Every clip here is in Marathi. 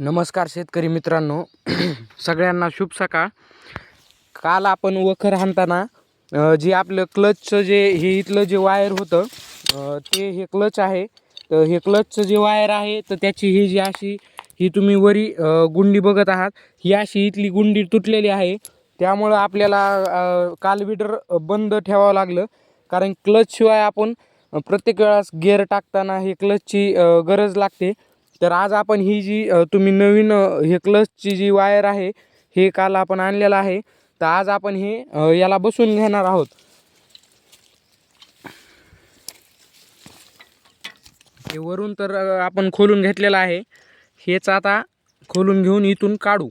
नमस्कार शेतकरी मित्रांनो. सगळ्यांना शुभ सकाळ. काल आपण वखर हाणताना जे आपलं क्लचचं जे हे इथलं जे वायर होतं ते हे क्लच आहे. तर हे क्लचचं जे वायर आहे तर त्याची ही जी अशी ही तुम्ही वरी गुंडी बघत आहात ही अशी इथली गुंडी तुटलेली आहे. त्यामुळं आपल्याला कालविडर बंद ठेवावं लागलं. कारण क्लचशिवाय आपण प्रत्येक वेळास गिअर टाकताना हे क्लचची गरज लागते. तर आज आपण ही जी तुम्ही नवीन हे क्लचची जी वायर आहे हे काल आपण आणलेलं आहे. तर आज आपण हे याला बसून घेणार आहोत. हे वरून तर आपण खोलून घेतलेलं आहे. हेच आता खोलून घेऊन इथून काढू.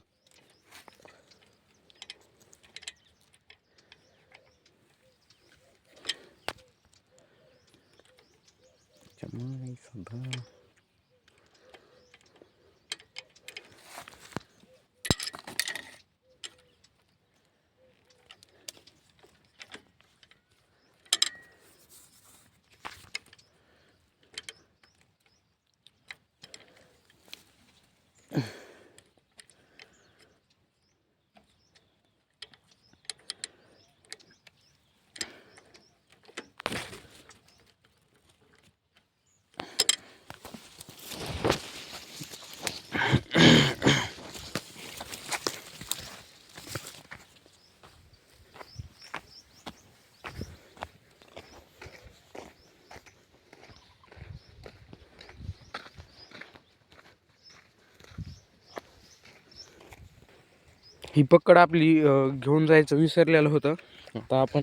ही पकड आपली घेऊन जायचं विसरलेलं होतं. आता आपण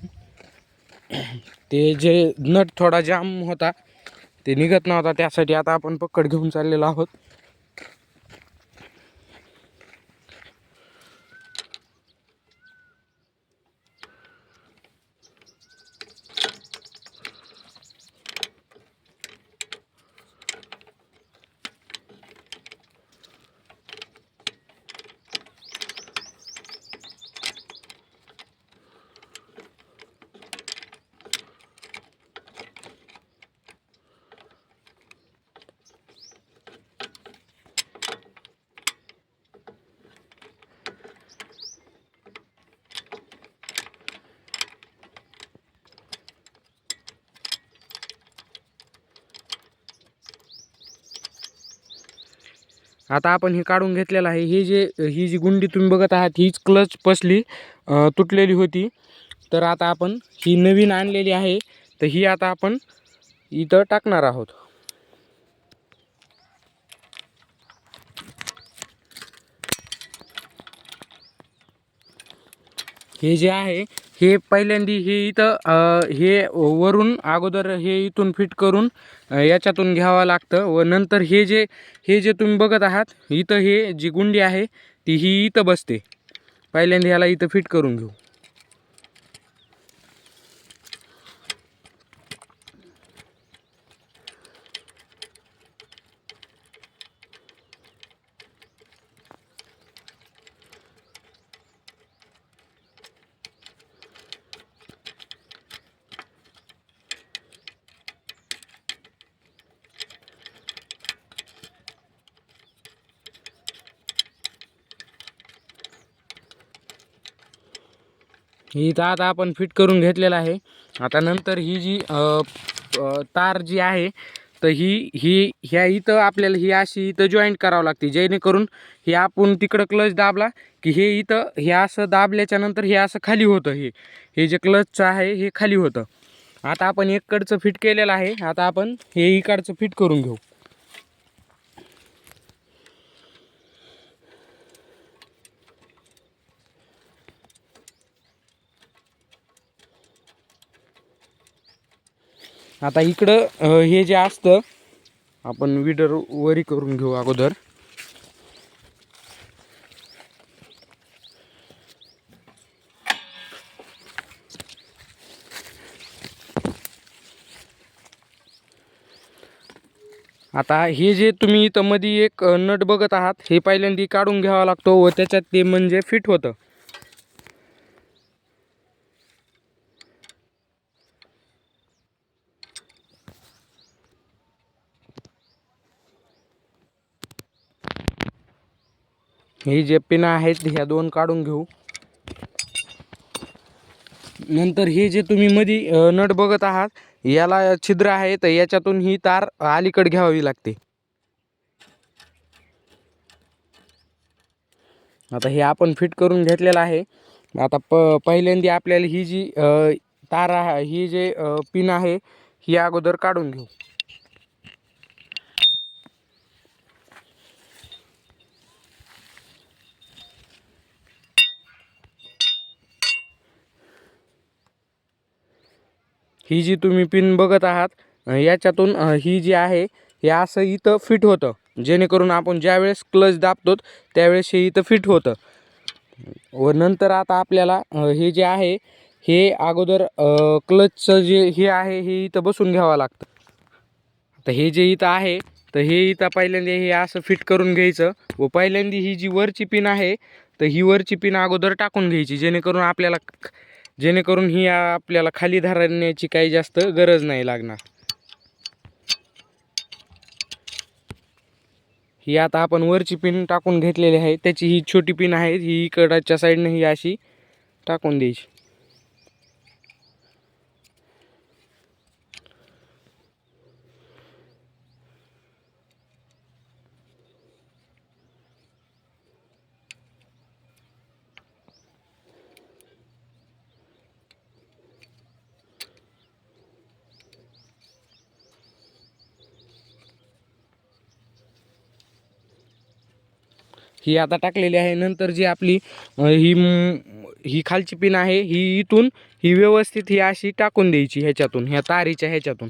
ते जे नट थोडा जाम होता ते निघत नव्हता. त्यासाठी आता आपण पकड घेऊन चाललेलो आहोत. आता आपण हे काढून घेतलेलं आहे. हे जे ही जी गुंडी तुम्ही बघत आहात हीच क्लच पसली तुटलेली होती. तर आता आपण ही नवीन आणलेली आहे. तर ही आता आपण इथं टाकणार आहोत. हे जे आहे हे पहिल्यांदी हे इथं हे वरून अगोदर हे इथून फिट करून याच्यातून घ्यावं लागतं व नंतर हे जे हे जे तुम्ही बघत आहात इथं हे जी गुंडी आहे ती ही इथं बसते. पहिल्यांदा ह्याला इथं फिट करून घेऊ. ही तर आता आपण फिट करून घेतलेलं आहे. आता नंतर ही जी तार जी आहे तर ही ही ह्या इथं आपल्याला ही अशी इथं जॉईंट करावं लागते. जेणेकरून हे आपण तिकडं क्लच दाबला की हे इथं हे असं दाबल्याच्या नंतर हे असं खाली होतं हे. हे जे क्लचचं आहे हे खाली होतं. आता आपण एककडचं फिट केलेलं आहे. आता आपण हे इकडचं फिट करून घेऊ. आता इकडं हे जे असतं आपण विडर वरी करून घेऊ अगोदर. आता हे जे तुम्ही इथं मध्ये एक नट बघत आहात हे पहिल्यांदा काढून घ्यावा लागतो व त्याच्यात ते म्हणजे फिट होतं. ही जे पिना आहेत ह्या दोन काढून घेऊ. नंतर हे जे तुम्ही मधी नट बघत आहात याला छिद्र आहे तर याच्यातून ही तार अलीकडे घ्यावी लागते. आता हे आपण फिट करून घेतलेलं आहे. आता प पहिल्यांदा आपल्याला ही जी तार आहे ही जे पिन आहे ही अगोदर काढून घेऊ. ही जी तुम्ही पिन बघत आहात याच्यातून ही जी आहे हे असं इथं फिट होतं. जेणेकरून आपण ज्यावेळेस क्लच दाबतो त्यावेळेस हे इथं फिट होतं. व नंतर आता आपल्याला हे जे आहे हे अगोदर क्लचचं जे हे आहे हे इथं बसून घ्यावं लागतं. आता हे जे इथं आहे तर हे इथं पहिल्यांदा हे असं फिट करून घ्यायचं. व पहिल्यांदा ही जी वरची पिन आहे तर ही वरची पिन अगोदर टाकून घ्यायची जेणेकरून आपल्याला जेणेकरून ही आपल्याला खाली धरण्याची काही जास्त गरज नाही लागणार. ही आता आपण वरची पिन टाकून घेतलेली आहे. त्याची ही छोटी पिन आहे. ही इकडच्या साईडनं ही अशी टाकून द्यायची. ही आता टाकलेली आहे. नंतर जी आपली ही ही खालची पिन आहे ही इथून ही व्यवस्थित ही अशी टाकून द्यायची ह्याच्यातून ह्या तारीच्या ह्याच्यातून.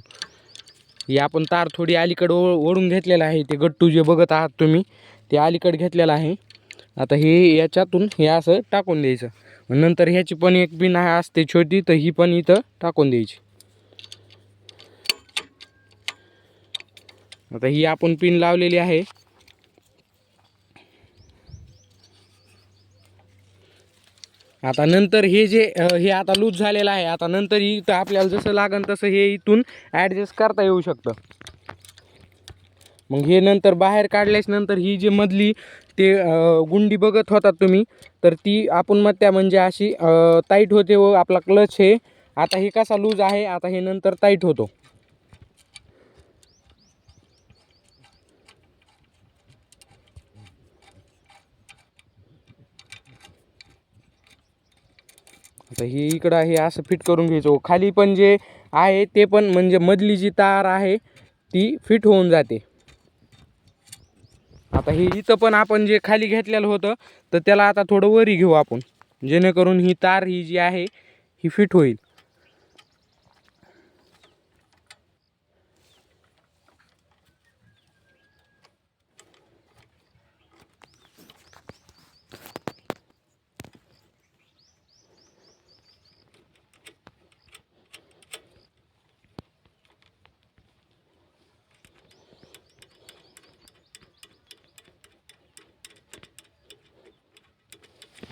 ही आपण तार थोडी अलीकडे ओ ओढून घेतलेलं आहे. ते गट्टू जे बघत आहात तुम्ही ते अलीकडे घेतलेलं आहे. आता हे याच्यातून हे असं टाकून द्यायचं. नंतर ह्याची पण एक पिन आहे असते छोटी तर ही पण इथं टाकून द्यायची. आता ही आपण पिन लावलेली आहे. आता नंतर हे जे हे आता लूज झालेलं आहे. आता नंतर ही इथं आपल्याला जसं लागन तसं हे इथून ॲडजस्ट करता येऊ शकतं. मग हे नंतर बाहेर काढल्याच नंतर ही जी मधली ते गुंडी बघत होतात तुम्ही तर ती आपण मग त्या म्हणजे अशी टाईट होते व आपला क्लच हे. आता हे कसा लूज आहे? आता हे नंतर टाईट होतो. आता हे इकडं हे असं फिट करून घ्यायचं. हो, खाली पण जे आहे ते पण म्हणजे मधली जी तार आहे ती फिट होऊन जाते. आता हे इथं पण आपण जे खाली घेतलेलं होतं तर त्याला आता थोडं वरी घेऊ आपण. जेणेकरून ही तार ही जी आहे ही फिट होईल.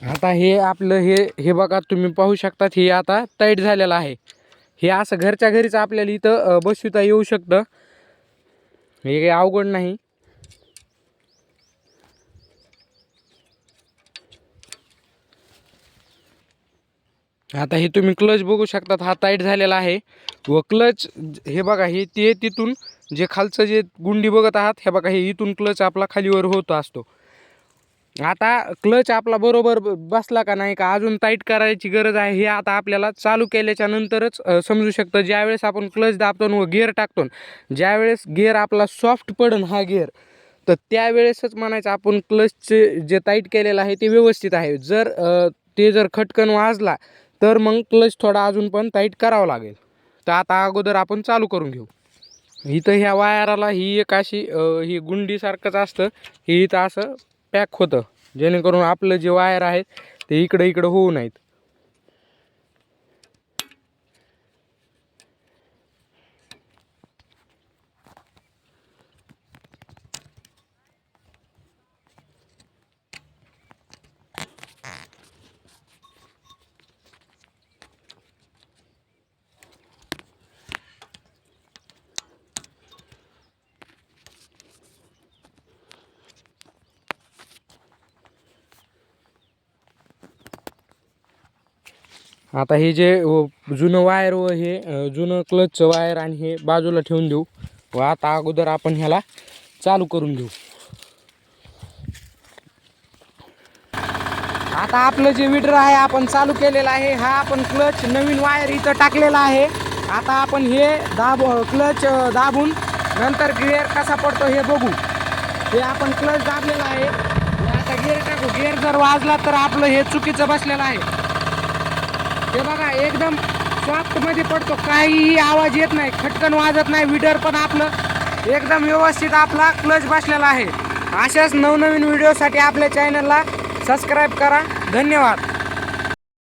आता हे आपलं हे हे बघा तुम्ही पाहू शकतात हे आता टाईट झालेलं आहे. हे असं घरच्या घरीच आपल्याला इथं बसविता येऊ शकतं. हे काही अवघड नाही. आता हे तुम्ही क्लच बघू शकतात हा टाईट झालेला आहे. व क्लच हे बघा हे ते तिथून जे खालचं जे गुंडी बघत आहात हे बघा हे इथून क्लच आपला खालीवर होत असतो. आता क्लच आपला बरोबर ब- बसला का नाही का अजून टाईट करायची गरज आहे हे आता आपल्याला चालू केल्याच्या नंतरच समजू शकतं. ज्यावेळेस आपण क्लच दाबतो व गिअर टाकतो ज्यावेळेस गिअर आपला सॉफ्ट पडन हा गिअर तर त्यावेळेसच म्हणायचं आपण क्लचचे जे टाईट केलेलं आहे ते व्यवस्थित आहे. जर ते जर खटकन वाजला तर मग क्लच थोडा अजून पण टाईट करावं लागेल. तर आता अगोदर आपण चालू करून घेऊ. इथं ह्या वायराला ही एक अशी ही गुंडीसारखंच असतं. ही इथं असं पॅक होतं. जेणेकरून आपलं जे वायर आहेत ते इकडं इकडं होऊ नाहीत. आता हे जे जुनं वायर व हे जुनं क्लचचं वायर आणि हे बाजूला ठेवून देऊ. व आता अगोदर आपण ह्याला चालू करून घेऊ. आता आपलं जे विडर आहे आपण चालू केलेलं आहे हा आपण क्लच नवीन वायर इथं टाकलेला आहे. आता आपण हे दाब क्लच दाबून नंतर गिअर कसा पडतो हे बघू. हे आपण क्लच दाबलेला आहे. आता गिअर टाकू. गिअर जर वाजला तर आपलं हे चुकीचं बसलेलं आहे. हे बघा एकदम सॉफ्टमध्ये पडतो. काहीही आवाज येत नाही खटकन वाजत नाही विडर पण आपलं एकदम व्यवस्थित आपला क्लच बसलेला आहे. अशाच नवनवीन व्हिडिओसाठी आपल्या चॅनलला सबस्क्राईब करा. धन्यवाद.